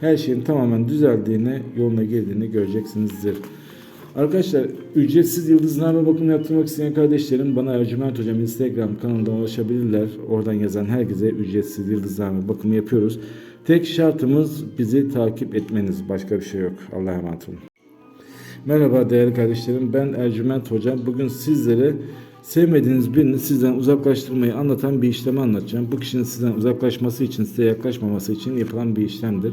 her şeyin tamamen düzeldiğini, yoluna girdiğini göreceksinizdir. Arkadaşlar ücretsiz yıldızname bakımı yaptırmak isteyen kardeşlerim bana Ercüment Hocam Instagram kanalından ulaşabilirler. Oradan yazan herkese ücretsiz yıldızname bakımı yapıyoruz. Tek şartımız bizi takip etmeniz. Başka bir şey yok. Allah'a emanet olun. Merhaba değerli kardeşlerim. Ben Ercüment Hocam. Bugün sizlere sevmediğiniz birini sizden uzaklaştırmayı anlatan bir işlemi anlatacağım. Bu kişinin sizden uzaklaşması için, size yaklaşmaması için yapılan bir işlemdir.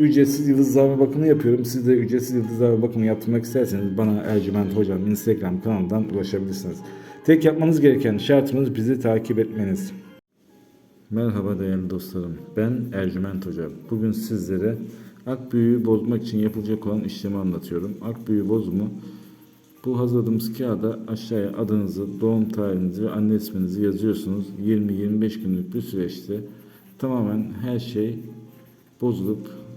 ücretsiz yıldızlama bakımı yapıyorum. Siz de ücretsiz yıldızlama bakımı yaptırmak isterseniz bana Ercüment Hocam Instagram kanalından ulaşabilirsiniz. Tek yapmanız gereken şartımız bizi takip etmeniz. Merhaba değerli dostlarım. Ben Ercüment Hocam. Bugün sizlere ak büyüğü bozmak için yapılacak olan işlemi anlatıyorum. Ak büyüğü bozumu bu hazırladığımız kağıda aşağıya adınızı, doğum tarihinizi ve anne isminizi yazıyorsunuz. 20-25 günlük bir süreçte tamamen her şey bozulup